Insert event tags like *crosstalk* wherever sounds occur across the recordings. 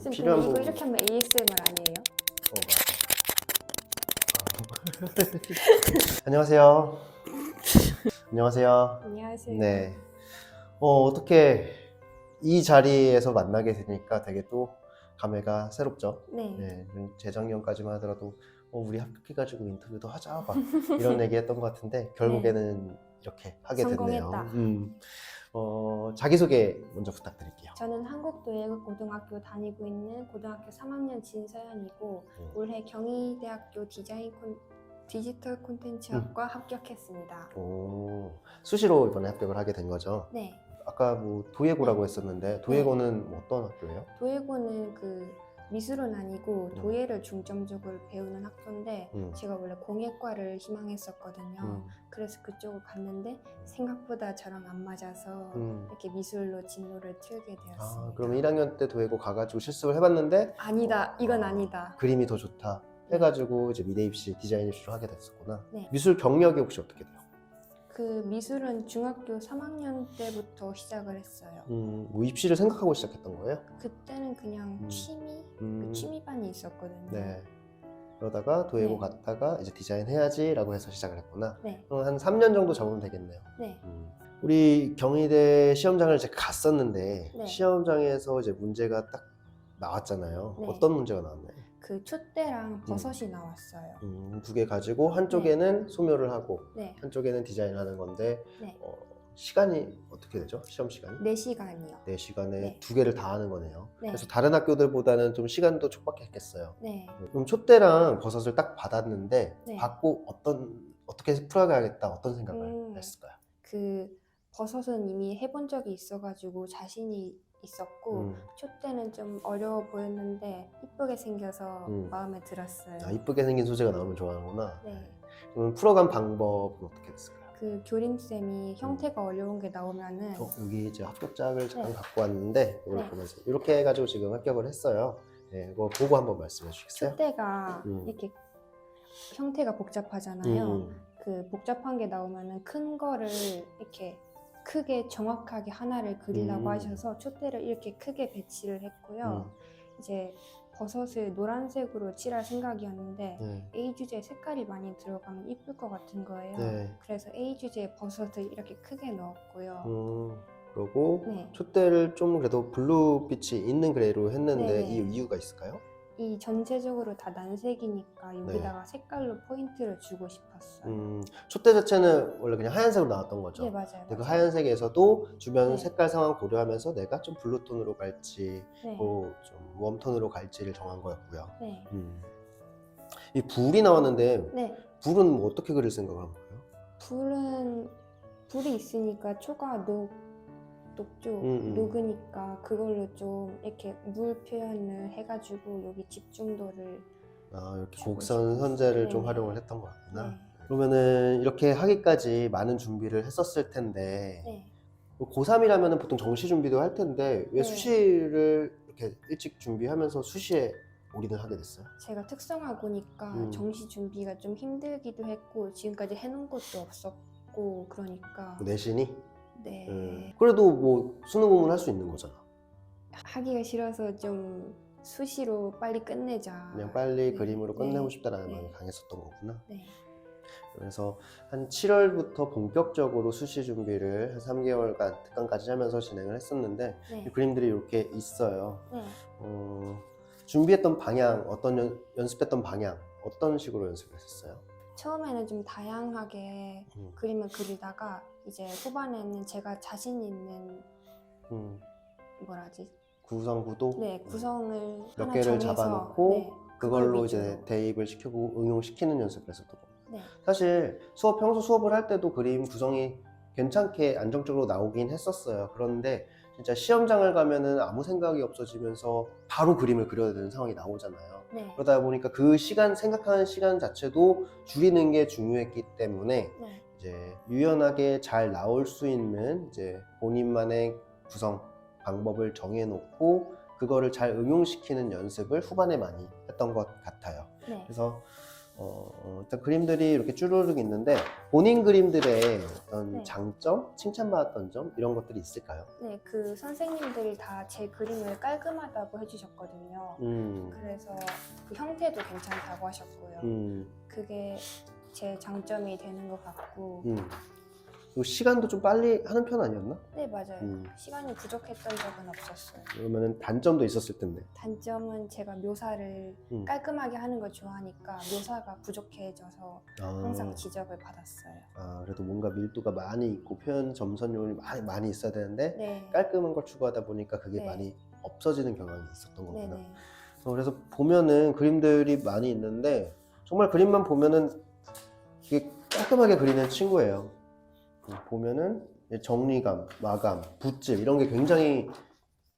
쌤 필요한 근데 이거 부분. 이렇게 하면 ASMR 아니에요? 어, 맞아. 아. *laughs* 안녕하세요. 안녕하세요. 안녕하세요. 네. 어, 어떻게 이 자리에서 만나게 되니까 되게 또 감회가 새롭죠. 네. 네. 재작년까지만 하더라도 어, 우리 합격해가지고 인터뷰도 하자 막 이런 *laughs* 얘기했던 것 같은데 결국에는 이렇게 하게 됐네요. 네. 성공했다. 음. 어, 자기소개 먼저 부탁드릴게요. 저는 한국도예고등학교 다니고 있는 고등학교 3학년 진서연이고 음. 올해 경희대학교 디자인 콘, 디지털 콘텐츠학과 합격했습니다. 오, 수시로 이번에 합격을 하게 된 거죠. 네. 아까 뭐 도예고라고 했었는데 도예고는 뭐 어떤 학교예요? 도예고는 그 미술은 아니고 음. 도예를 중점적으로 배우는 학교인데 음. 제가 원래 공예과를 희망했었거든요. 음, 그래서 그쪽을 갔는데 생각보다 저랑 안 맞아서 음. 이렇게 미술로 진로를 틀게 되었습니다. 아, 그러면 1학년 때 도예고 가가지고 실습을 해봤는데 아니다. 이건 아니다. 그림이 더 좋다 해가지고 이제 미대 입시, 디자인 입시로 하게 됐었구나. 네. 미술 경력이 혹시 어떻게 돼요? 그 미술은 중학교 3학년 때부터 시작을 했어요. 음, 뭐 입시를 생각하고 시작했던 거예요? 그때는 그냥 음. 취미, 음, 그 취미반이 있었거든요. 네. 그러다가 도예고 네. 갔다가 이제 디자인 해야지라고 해서 시작을 했구나. 네, 그럼 한 3년 정도 잡으면 되겠네요. 네. 음. 우리 경희대 시험장을 이제 갔었는데 네. 시험장에서 이제 문제가 딱 나왔잖아요. 네. 어떤 문제가 나왔나요? 그 촛대랑 버섯이 나왔어요. 음, 두 개 가지고 한쪽에는 소묘를 하고 네, 한쪽에는 디자인하는 건데 네. 어, 시간이 어떻게 되죠? 시험 시간이? 4시간이요. 네 시간에 네. 두 개를 다 하는 거네요. 네. 그래서 다른 학교들보다는 좀 시간도 촉박했겠어요. 네. 그럼 촛대랑 버섯을 딱 받았는데 네. 받고 어떤 어떻게 풀어가야겠다 어떤 생각을 음. 했을까요? 그 버섯은 이미 해본 적이 있어가지고 자신이 있었고 음. 촛대는 좀 어려워 보였는데 이쁘게 생겨서 음. 마음에 들었어요. 아, 이쁘게 생긴 소재가 나오면 좋아하는구나. 네. 그럼 풀어간 방법은 어떻게 됐을까요? 그 교림 쌤이 형태가 어려운 게 나오면은 어, 여기 이제 합격장을 잠깐 네. 갖고 왔는데 이걸 네. 보면서 이렇게 해가지고 지금 합격을 했어요. 네, 이거 보고 한번 말씀해 주시겠어요? 촛대가 음. 이렇게 형태가 복잡하잖아요. 음, 그 복잡한 게 나오면은 큰 거를 이렇게 크게 정확하게 하나를 그리라고 음. 하셔서 촛대를 이렇게 크게 배치를 했고요. 음, 이제 버섯을 노란색으로 칠할 생각이었는데 네. A 주제 색깔이 많이 들어가면 이쁠 것 같은 거예요. 네. 그래서 A 주제 버섯을 이렇게 크게 넣었고요. 음, 그러고 네. 촛대를 좀 그래도 블루빛이 있는 그레이로 했는데 네네. 이 이유가 있을까요? 이 전체적으로 다 난색이니까 여기다가 색깔로 포인트를 주고 싶었어요. 네. 음, 촛대 자체는 원래 그냥 하얀색으로 나왔던 거죠. 네 맞아요. 근데 그. 하얀색에서도 주변 네. 색깔 상황 고려하면서 내가 좀 블루톤으로 갈지 네. 뭐좀 웜톤으로 갈지를 정한 거였고요. 네. 음. 이 불이 나왔는데 네. 불은 뭐 어떻게 그릴 생각을 한 거예요? 불은 불이 있으니까 초가 녹 녹죠. 음, 음. 녹으니까 그걸로 좀 이렇게 물 표현을 해가지고 여기 집중도를 아 이렇게 곡선. 선재를 좀 네. 활용을 했던 것 같구나. 네. 그러면은 이렇게 하기까지 많은 준비를 했었을 텐데 네. 고3이라면 보통 정시 준비도 할 텐데 왜 네. 수시를 이렇게 일찍 준비하면서 수시에 올인을 하게 됐어요? 제가 특성화고니까 음. 정시 준비가 좀 힘들기도 했고 지금까지 해놓은 것도 없었고 그러니까 그 내신이? 네 음. 그래도 뭐 수능 공부를 할수 있는 거잖아. 하기가 싫어서 좀 수시로 빨리 끝내자. 그냥 빨리 네. 그림으로 네. 끝내고 싶다라는 네. 마음이 강했었던 거구나. 네. 그래서 한 7월부터 본격적으로 수시 준비를 한 3개월간 특강까지 하면서 진행을 했었는데 이 네. 그림들이 이렇게 있어요. 네. 어, 준비했던 방향, 어떤 연, 연습했던 방향, 어떤 식으로 연습을 했었어요? 처음에는 좀 다양하게 음, 그림을 그리다가 이제 후반에는 제가 자신 있는 음, 뭐라지? 구성 구도 네 구성을 몇 하나 개를 정해서, 잡아놓고 네, 그걸로 그걸 이제. 대입을 시키고 응용시키는 연습을 했었던 거. 네. 사실 수업 평소 수업을 할 때도 그림 구성이 괜찮게 안정적으로 나오긴 했었어요. 그런데 진짜 시험장을 가면은 아무 생각이 없어지면서 바로 그림을 그려야 되는 상황이 나오잖아요. 네. 그러다 보니까 그 시간 생각하는 시간 자체도 줄이는 게 중요했기 때문에 네. 이제 유연하게 잘 나올 수 있는 이제 본인만의 구성 방법을 정해놓고 그거를 잘 응용시키는 연습을 후반에 많이 했던 것 같아요. 네. 그래서 어, 어, 일단 그림들이 이렇게 쭈루룩 있는데 본인 그림들의 어떤 네. 장점, 칭찬받았던 점 이런 것들이 있을까요? 네, 그 선생님들이 다 제 그림을 깔끔하다고 해주셨거든요. 음, 그래서 그 형태도 괜찮다고 하셨고요. 음, 그게 제 장점이 되는 것 같고. 음. 그리고 시간도 좀 빨리 하는 편 아니었나? 네, 맞아요. 음. 시간이 부족했던 적은 없었어요. 그러면은 단점도 있었을 텐데. 단점은 제가 묘사를 음. 깔끔하게 하는 걸 좋아하니까 묘사가 부족해져서 아, 항상 지적을 받았어요. 아, 그래도 뭔가 밀도가 많이 있고 표현 점선율이 많이, 많이 있어야 되는데 네. 깔끔한 걸 추구하다 보니까 그게 네. 많이 없어지는 경향이 있었던 거구나. 네네. 어, 그래서 보면은 그림들이 많이 있는데 정말 그림만 보면은 이게 깔끔하게 그리는 친구예요. 음, 보면은 정리감, 마감, 붓질 이런 게 굉장히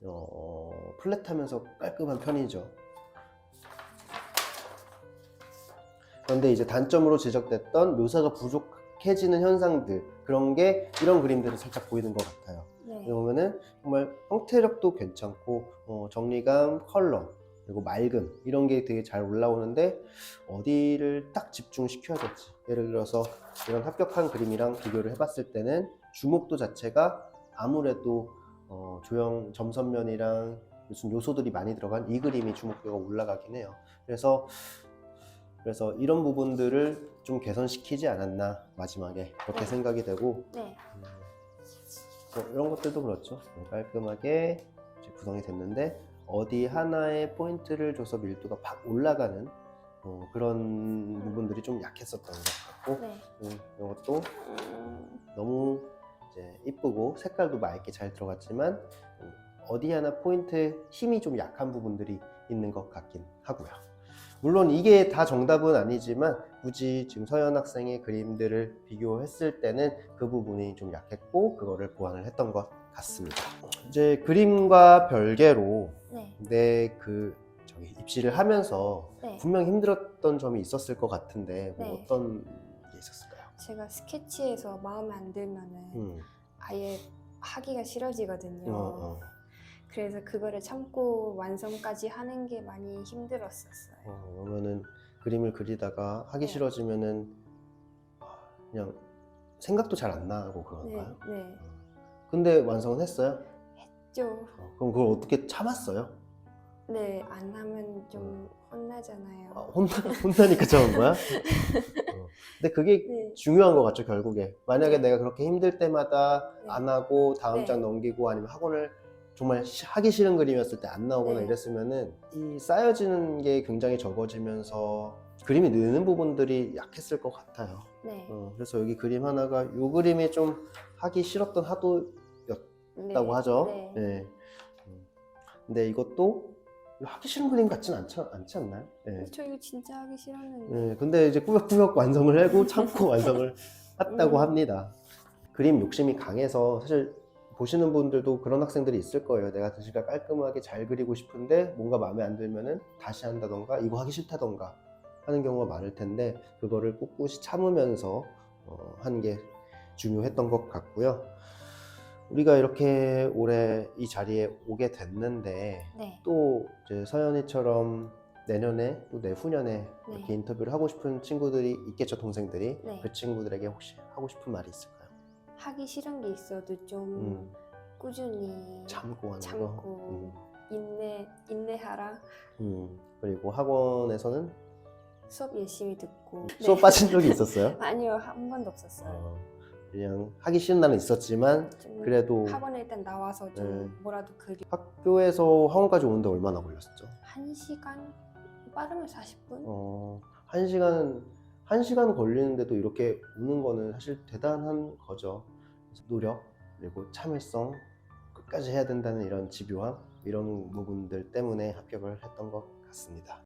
어, 플랫하면서 깔끔한 편이죠. 그런데 이제 단점으로 지적됐던 묘사가 부족해지는 현상들 그런 게 이런 그림들은 살짝 보이는 것 같아요. 네. 보면은 정말 형태력도 괜찮고 어, 정리감, 컬러 그리고 맑음 이런 게 되게 잘 올라오는데 어디를 딱 집중시켜야 될지 예를 들어서 이런 합격한 그림이랑 비교를 해봤을 때는 주목도 자체가 아무래도 어, 조형 점선면이랑 무슨 요소들이 많이 들어간 이 그림이 주목도가 올라가긴 해요. 그래서 그래서 이런 부분들을 좀 개선시키지 않았나 마지막에 그렇게 네. 생각이 되고 네. 음, 뭐 이런 것들도 그렇죠. 뭐 깔끔하게 구성이 됐는데 어디 하나에 포인트를 줘서 밀도가 팍 올라가는 어, 그런 부분들이 좀 약했었던 것 같고 네. 음, 이것도 음, 너무 이제 이쁘고 색깔도 맑게 잘 들어갔지만 음, 어디 하나 포인트 힘이 좀 약한 부분들이 있는 것 같긴 하고요. 물론 이게 다 정답은 아니지만 굳이 지금 서현 학생의 그림들을 비교했을 때는 그 부분이 좀 약했고 그거를 보완을 했던 것 같습니다. 이제 그림과 별개로 네. 내그 저기 입시를 하면서 네. 분명 힘들었던 점이 있었을 것 같은데 뭐 네. 어떤 게 있었을까요? 제가 스케치에서 마음에 안 들면은 음. 아예 하기가 싫어지거든요. 어, 어. 그래서 그거를 참고 완성까지 하는 게 많이 힘들었었어요. 어, 그러면은 그림을 그리다가 하기 네. 싫어지면은 그냥 생각도 잘 안 나고 네, 그런가요? 네. 어. 근데 완성은 했어요? 좀, 어, 그럼 그걸 어떻게 참았어요? 네, 안 하면 좀 혼나잖아요. 아, 혼나, 혼나니까 참은 거야? *laughs* 어. 근데 그게 네, 중요한 것 같죠 결국에 만약에 내가 그렇게 힘들 때마다 네. 안 하고 다음 네. 장 넘기고 아니면 학원을 정말 시- 하기 싫은 그림이었을 때 안 나오거나 네. 이랬으면은 이 쌓여지는 게 굉장히 적어지면서 그림이 느는 부분들이 약했을 것 같아요 네, 어, 그래서 여기 그림 하나가 요 그림이 좀 하기 싫었던 하도 였다고 네, 하죠 네. 네. 음. 근데 이것도 하기 싫은 그림 같진 않지, 않지 않나요? 네. 저 이거 진짜 하기 싫었는데. 네, 근데 이제 꾸역꾸역 완성을 하고 *laughs* 참고 완성을 했다고 음. 합니다. 그림 욕심이 강해서 사실 보시는 분들도 그런 학생들이 있을 거예요. 내가 진짜 깔끔하게 잘 그리고 싶은데 뭔가 마음에 안 들면은 다시 한다던가 이거 하기 싫다던가 하는 경우가 많을 텐데 그거를 꿋꿋이 참으면서 어, 한게 중요했던 것 같고요. 우리가 이렇게 올해 이 자리에 오게 됐는데 네. 또 이제 서연이처럼 내년에 또 내후년에 네. 이렇게 인터뷰를 하고 싶은 친구들이 있겠죠 동생들이 네. 그 친구들에게 혹시 하고 싶은 말이 있을까요? 하기 싫은 게 있어도 좀 음, 꾸준히 참고 하는 참고 인내 인내하라. 거 음, 그리고 학원에서는 수업 열심히 듣고. 수업 네. 빠진 적이 *laughs* 있었어요? 아니요 한 번도 없었어요. 어, 그냥 하기 싫은 날은 있었지만 좀 그래도 학원에 일단 나와서 좀 네. 뭐라도 그리. 학교에서 학원까지 오는데 얼마나 걸렸었죠? 한 시간 빠르면 40분? 어, 한 시간 한 시간 걸리는데도 이렇게 오는 거는 사실 대단한 거죠. 그래서 노력 그리고 참을성 끝까지 해야 된다는 이런 집요함 이런 부분들 때문에 합격을 했던 것 같습니다.